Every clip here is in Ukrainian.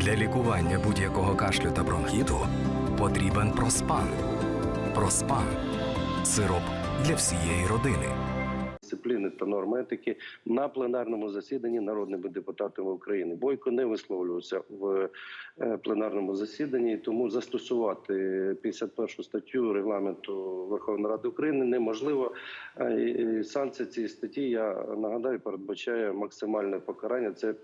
Для лікування будь-якого кашлю та бронхіту потрібен проспан. Проспан сироп для всієї родини. дисципліни та норм етики на пленарному засіданні народними депутатами України. Бойко не висловлювався в е, пленарному засіданні, тому застосувати 51 статтю регламенту Верховної Ради України неможливо. Е, Санкція цієї статті я нагадаю передбачає максимальне покарання. Це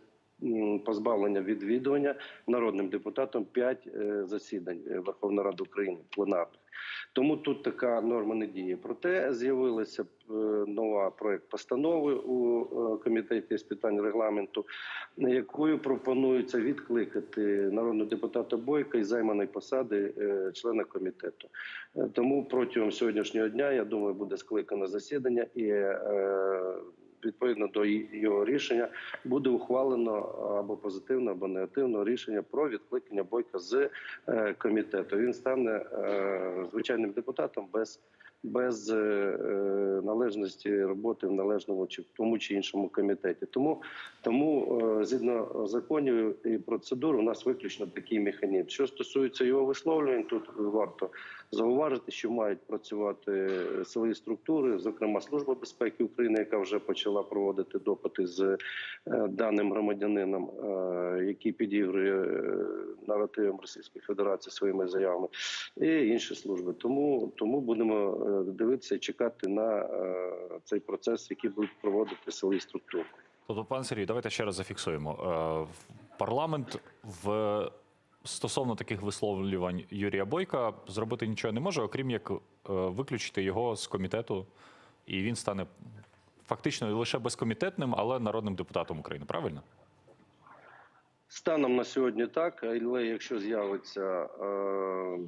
позбавлення відвідування народним депутатом 5 засідань е, Верховної Ради України пленарних. Тому тут така норма не діє. Проте з'явилася е, нова проект постанови у е, комітеті з питань регламенту, якою пропонується відкликати народного депутата Бойка із займаної посади е, члена комітету. Е, Тому протягом сьогоднішнього дня я думаю, буде скликане засідання і. Е, Відповідно до його рішення буде ухвалено або позитивно, або негативно рішення про відкликання бойка з е, комітету. Він стане е, звичайним депутатом без, без е, е, належності роботи в належному чи в тому чи іншому комітеті. Тому, тому е, згідно законів і процедур, у нас виключно такий механізм. Що стосується його висловлювань, тут варто зауважити, що мають працювати силові структури, зокрема Служба безпеки України, яка вже почала проводити допити з даним громадянином, який підігрує наративам Російської Федерації своїми заявами, і інші служби. Тому тому будемо дивитися і чекати на е, цей процес, який будуть проводити силові структури. Тобто, пан Сергій, давайте ще раз зафіксуємо. Е, Парламент в стосовно таких висловлювань Юрія Бойка зробити нічого не може, окрім як е, виключити його з комітету, і він стане фактично лише безкомітетним, але народним депутатом України. Правильно? Станом на сьогодні так, але якщо з'явиться е,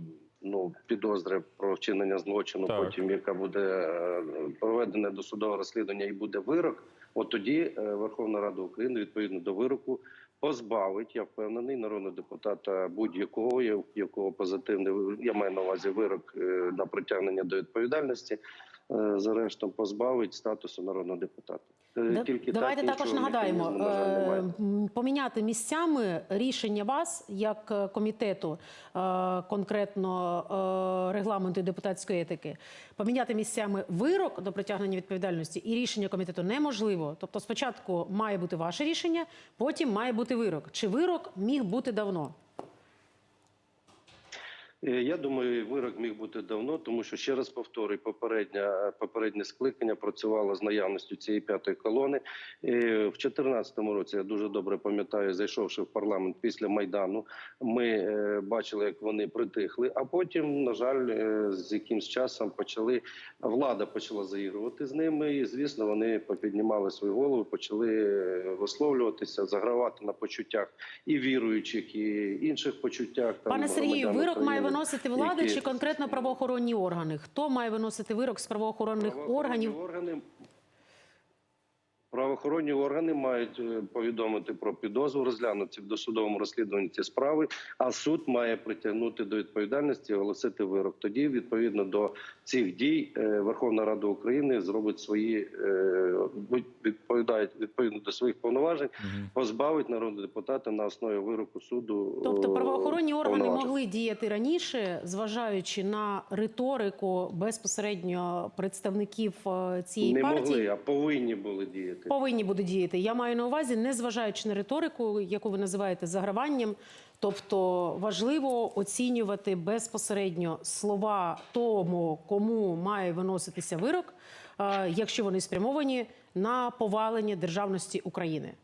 ну, підозри про вчинення злочину, Так. потім яка буде е, проведене досудове розслідування і буде вирок, от тоді е, Верховна Рада України відповідно до вироку позбавить, я впевнений, народного депутата будь-якого, якого позитивний я маю на увазі вирок е, на притягнення до відповідальності. Е, За рештом позбавить статусу народного депутата. Е, Тільки Давайте так, також нагадаємо е, поміняти місцями рішення вас як комітету, конкретно регламенту і депутатської етики. Поміняти місцями вирок до притягнення відповідальності і рішення комітету неможливо. Тобто, спочатку має бути ваше рішення, потім має бути вирок. Чи вирок міг бути давно? Е, Я думаю, вирок міг бути давно, тому що ще раз повторюю, попереднє, попереднє скликання працювало з наявністю цієї п'ятої колони. Е, В 2014 році я дуже добре пам'ятаю, зайшовши в парламент після майдану, ми е, бачили, як вони притихли. А потім, на жаль, з якимсь часом почали влада почала заігрувати з ними. І звісно, вони попіднімали свої голови, почали висловлюватися, загравати на почуттях і віруючих, і інших почуттях. там, Пане Сергію, вирок має виносити влада які- чи конкретно правоохоронні органи? Хто має виносити вирок з правоохоронних Правоохоронні органів? Органи, правоохоронні органи мають е, повідомити про підозру, розглянути в досудовому розслідуванні ці справи, а суд має притягнути до відповідальності і оголосити вирок. Тоді, відповідно до цих дій, е, Верховна Рада України зробить свої е, відповідають відповідно до своїх повноважень, позбавить народного депутата на основі вироку суду. Тобто правоохоронні органи могли діяти раніше, зважаючи на риторику безпосередньо представників цієї не партії. могли, а повинні були діяти. Повинні будуть діяти. Я маю на увазі, не зважаючи на риторику, яку ви називаєте заграванням. Тобто важливо оцінювати безпосередньо слова тому, кому має виноситися вирок, е, якщо вони спрямовані на повалення державності України.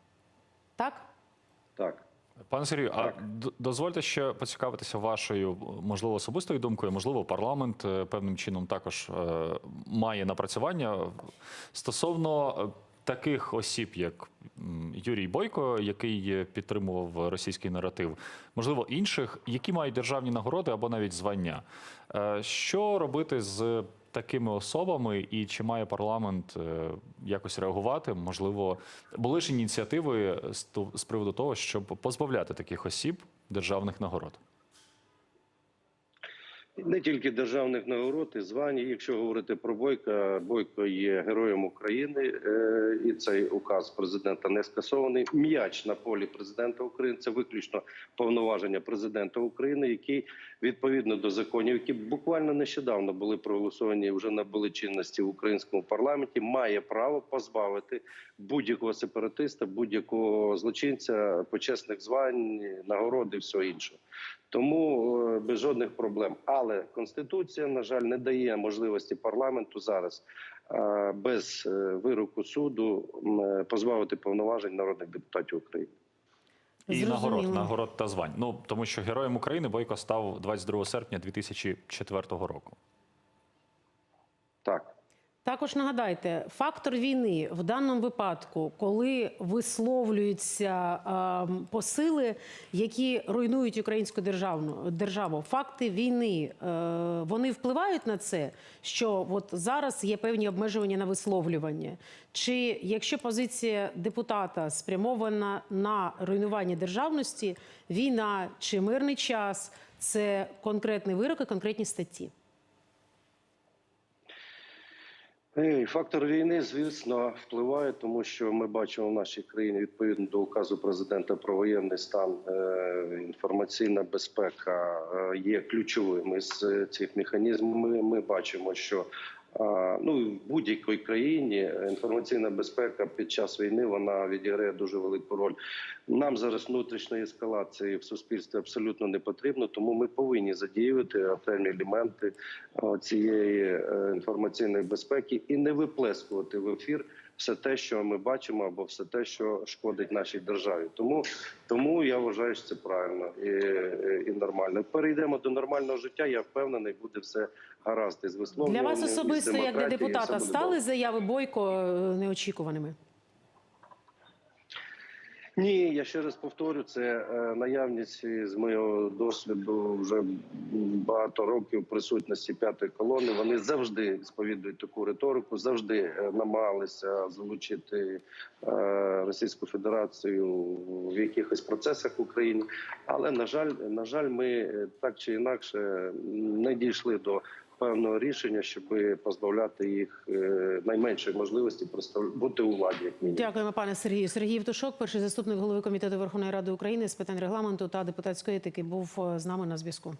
Так? Так. Пане Сергію, а дозвольте ще поцікавитися вашою, можливо, особистою думкою. Можливо, парламент е, певним чином також е, має напрацювання стосовно таких осіб, як Юрій Бойко, який підтримував російський наратив, можливо, інших, які мають державні нагороди або навіть звання. Е, Що робити з такими особами, і чи має парламент е, якось реагувати? Можливо, були ж ініціативи з приводу того, щоб позбавляти таких осіб державних нагород. Не тільки державних нагород і звань. Якщо говорити про Бойка, Бойко є героєм України, е, і цей указ президента не скасований. М'яч на полі президента України це виключно повноваження президента України, який відповідно до законів, які буквально нещодавно були проголосовані, вже набули чинності в українському парламенті, має право позбавити будь-якого сепаратиста, будь-якого злочинця почесних звань, нагород і всього іншого. Тому е, без жодних проблем. Але конституція, на жаль, не дає можливості парламенту зараз е, без е, вироку суду е, позбавити повноважень народних депутатів України. І Зрозуміло. нагород, нагород та звань. Ну тому що героєм України Бойко став 22 серпня 2004 року. Так. Також нагадайте, фактор війни в даному випадку, коли висловлюються е, посили, які руйнують українську державну державу, факти війни, е, вони впливають на це, що от зараз є певні обмежування на висловлювання. Чи якщо позиція депутата спрямована на руйнування державності, війна чи мирний час це конкретний вирок і конкретні статті? Е, Фактор війни, звісно, впливає, тому що ми бачимо в нашій країні відповідно до указу президента про воєнний стан. е, Інформаційна безпека е, є ключовим із е, цих механізмів. Ми, ми бачимо, що ну в будь-якій країні інформаційна безпека під час війни вона відіграє дуже велику роль. Нам зараз внутрішньої ескалації в суспільстві абсолютно не потрібно, тому ми повинні задіювати окремі елементи цієї е, інформаційної безпеки і не виплескувати в ефір все те, що ми бачимо, або все те, що шкодить нашій державі. Тому, тому я вважаю, що це правильно і, і нормально. Перейдемо до нормального життя. Я впевнений, буде все гаразд із Для вас особисто, як для депутата, стали заяви Бойко е, неочікуваними? Ні, я ще раз повторю, це е, наявність з моєго досвіду вже багато років присутності п'ятої колони. Вони завжди сповідують таку риторику, завжди е, намагалися залучити е, Російську Федерацію в якихось процесах в Україні. Але на жаль, на жаль, ми так чи інакше не дійшли до. Певного рішення, щоб позбавляти їх е, найменшої можливості бути у владі, як. Дякуємо, пане Сергію. Сергій Втушок, перший заступник голови комітету Верховної Ради України з питань регламенту та депутатської етики, був е, з нами на зв'язку.